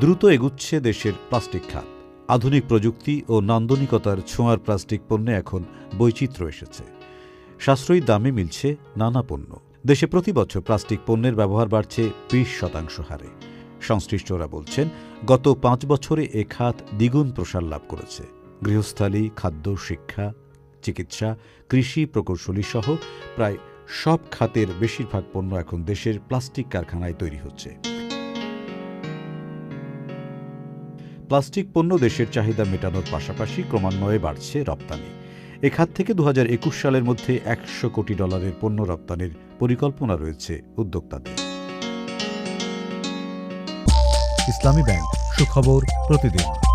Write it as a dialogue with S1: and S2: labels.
S1: দ্রুত এগুচ্ছে দেশের প্লাস্টিক খাত। আধুনিক প্রযুক্তি ও নান্দনিকতার ছোঁয়ার প্লাস্টিক পণ্যে এখন বৈচিত্র্য এসেছে। সাশ্রয়ী দামে মিলছে নানা পণ্য। দেশে প্রতি বছর প্লাস্টিক পণ্যের ব্যবহার বাড়ছে বিশ শতাংশ হারে। সংশ্লিষ্টরা বলছেন, গত পাঁচ বছরে এ খাত দ্বিগুণ প্রসার লাভ করেছে। গৃহস্থালী, খাদ্য, শিক্ষা, চিকিৎসা, কৃষি প্রকৌশলী সহ প্রায় সব খাতের বেশিরভাগ পণ্য এখন দেশের প্লাস্টিক কারখানায় তৈরি হচ্ছে। প্লাস্টিক পণ্য দেশের চাহিদা মেটানোর পাশাপাশি ক্রমান্বয়ে বাড়ছে রপ্তানি। এ খাত থেকে দু হাজার একুশ সালের মধ্যে একশো কোটি ডলারের পণ্য রপ্তানির পরিকল্পনা রয়েছে উদ্যোক্তাদের।
S2: ইসলামী ব্যাংক, সুখবর প্রতিদিন।